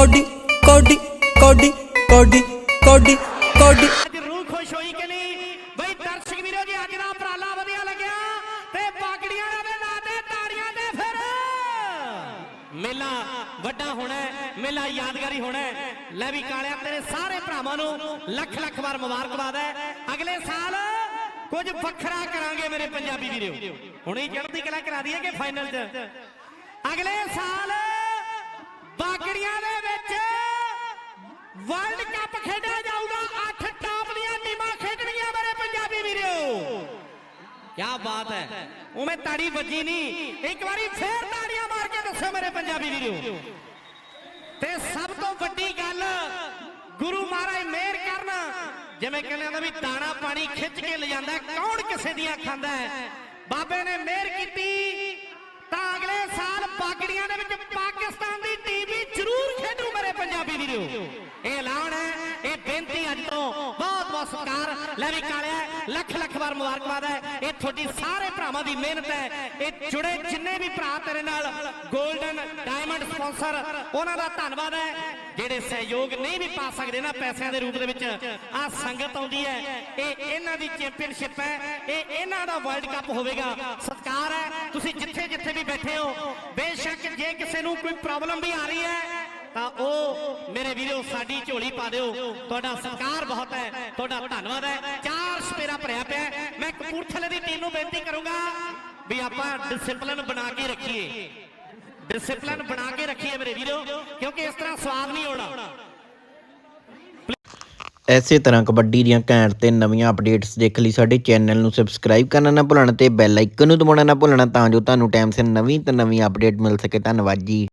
Cody ਕੋਡੀ ਕੋਡੀ ਕੋਡੀ ਕੋਡੀ ਕੋਡੀ। ਅੱਜ ਰੂਹ ਖੁਸ਼ ਹੋਈ ਕਿ ਨਹੀਂ? ਬਈ ਦਰਸ਼ਕ ਵੀਰੋ ਜੀ, ਅੱਜ ਦਾ ਉਪਰਾਲਾ ਵਧੀਆ ਲੱਗਿਆ। ਤੇ ਬਾਗੜੀਆਂ ਦੇ ਲਾ ਦੇ ਤਾੜੀਆਂ ਦੇ ਫਿਰ। ਮੇਲਾ ਵੱਡਾ ਹੋਣਾ ਮੇਲਾ ਯਾਦਗਾਰੀ ਹੋਣਾ ਲੈ ਵੀ ਕਾਲਿਆ, ਤੇਰੇ ਸਾਰੇ ਭਰਾਵਾਂ ਨੂੰ ਲੱਖ ਲੱਖ ਵਾਰ ਮੁਬਾਰਕਬਾਦ ਹੈ। ਅਗਲੇ ਸਾਲ ਕੁਝ ਵੱਖਰਾ ਕਰਾਂਗੇ ਮੇਰੇ ਪੰਜਾਬੀ ਵੀਰੋ। ਹੁਣੇ ਚੜ੍ਹਦੀ ਕਲਾ ਕਰਾ ਦਈਏ ਕਿ ਫਾਈਨਲ 'ਚ? ਅਗਲੇ ਸਾਲ ਬਾਗੜੀਆਂ ਦੇ ਵਰਲਡ ਕੱਪ ਖੇਡਿਆ ਜਾਊਗਾ। ਅੱਠ ਟਾਪ ਦੀਆਂ ਟੀਮਾਂ ਖੇਡਣਗੀਆਂ ਮੇਰੇ ਪੰਜਾਬੀ ਵੀਰੋ। ਕੀ ਬਾਤ ਹੈ। ਉਵੇਂ ਤਾੜੀ ਵੱਜੀ ਨਹੀਂ। ਇੱਕ ਵਾਰੀ ਫੇਰ ਤਾੜੀਆਂ ਮਾਰ ਕੇ ਦੱਸੋ ਮੇਰੇ ਪੰਜਾਬੀ ਵੀਰੋ। ਤੇ ਸਭ ਤੋਂ ਵੱਡੀ ਗੱਲ, ਗੁਰੂ ਮਹਾਰਾਜ ਮਿਹਰ ਕਰਨ। ਜਿਵੇਂ ਕਹਿੰਦੇ ਆ ਵੀ ਦਾਣਾ ਪਾਣੀ ਖਿੱਚ ਕੇ ਲਿਜਾਂਦਾ ਕੌਣ ਕਿਸੇ ਦੀਆਂ ਖਾਂਦਾ ਹੈ? ਬਾਬੇ ਨੇ ਮਿਹਰ ਕੀਤੀ ਤਾਂ ਅਗਲੇ ਸਾਲ ਬਾਗੜੀਆਂ ਦੇ ਵਿੱਚ ਪਾਕਿਸਤਾਨ ਦੀ ਟੀਮ ਵੀ ਜ਼ਰੂਰ ਖੇਡੂ ਮੇਰੇ ਪੰਜਾਬੀ ਵੀਰੋ ਇਹ ਐਲਾਨ ਹੈ ਇਹ ਬੇਨਤੀ ਅੱਜ ਤੋਂ ਬਹੁਤ ਸਤਿਕਾਰ। ਲੈ ਵੀ ਕਾਲਿਆ, ਲੱਖ ਲੱਖ ਵਾਰ ਮੁਬਾਰਕਬਾਦ ਹੈ। ਇਹ ਤੁਹਾਡੀ ਸਾਰੇ ਭਰਾਵਾਂ ਦੀ ਮਿਹਨਤ ਹੈ। ਇਹ ਜੁੜੇ ਜਿੰਨੇ ਵੀ ਭਰਾ ਤੇਰੇ ਨਾਲ 골ਡਨ ਡਾਇਮੰਡ ਸਪਾਂਸਰ, ਉਹਨਾਂ ਦਾ ਧੰਨਵਾਦ ਹੈ। ਜਿਹੜੇ ਸਹਿਯੋਗ ਨਹੀਂ ਵੀ ਪਾ ਸਕਦੇ ਨਾ ਪੈਸਿਆਂ ਦੇ ਰੂਪ ਦੇ ਵਿੱਚ ਆ ਸੰਗਤ ਆਉਂਦੀ ਹੈ। ਇਹ ਇਹਨਾਂ ਦੀ ਚੈਂਪੀਅਨਸ਼ਿਪ ਹੈ। ਇਹ ਇਹਨਾਂ ਦਾ ਵਰਲਡ ਕੱਪ ਹੋਵੇਗਾ। ਸਤਿਕਾਰ ਹੈ। ਤੁਸੀਂ ਜਿੱਥੇ ਜਿੱਥੇ ਵੀ ਬੈਠੇ ਹੋ, ਬੇਸ਼ੱਕ ਜੇ ਕਿਸੇ ਨੂੰ ਕੋਈ ਪ੍ਰੋਬਲਮ ਵੀ ਆ ਰਹੀ ਹੈ ਤਾਂ ਉਹ ਮੇਰੇ ਵੀਰੋ, ਸਾਡੀ ਝੋਲੀ ਪਾ ਦਿਓ। ਤੁਹਾਡਾ ਸਤਿਕਾਰ ਬਹੁਤ ਹੈ, ਤੁਹਾਡਾ ਧੰਨਵਾਦ ਹੈ। ਚਾਰ ਸਪੇਰਾ ਭਰਿਆ ਪਿਆ ਮੈਂ ਕਪੂਰਥਲੇ ਦੀ ਟੀਮ ਨੂੰ ਬੇਨਤੀ ਕਰੂੰਗਾ ਵੀ ਆਪਾਂ ਡਿਸਪਲਿਨ ਬਣਾ ਕੇ ਰੱਖੀਏ। ਡਿਸਪਲਿਨ ਬਣਾ ਕੇ ਰੱਖੀਏ ਮੇਰੇ ਵੀਰੋ, ਕਿਉਂਕਿ ਇਸ ਤਰ੍ਹਾਂ ਸਵਾਦ ਨਹੀਂ ਆਉਣਾ। ਐਸੇ ਤਰ੍ਹਾਂ ਕਬੱਡੀ ਦੀਆਂ ਘੈਂਟ ਤੇ ਨਵੀਆਂ ਅਪਡੇਟਸ ਦੇਖਣ ਲਈ ਸਾਡੇ ਚੈਨਲ ਨੂੰ ਸਬਸਕ੍ਰਾਈਬ ਕਰਨਾ ਨਾ ਭੁੱਲਣਾ ਤੇ ਬੈਲ ਆਈਕਨ ਨੂੰ ਦਬਾਉਣਾ ਨਾ ਭੁੱਲਣਾ ਤਾਂ ਜੋ ਤੁਹਾਨੂੰ ਟਾਈਮ ਸਿਰ ਨਵੀਂ ਤੇ ਨਵੀਂ ਅਪਡੇਟ ਮਿਲ ਸਕੇ। ਧੰਨਵਾਦ ਜੀ।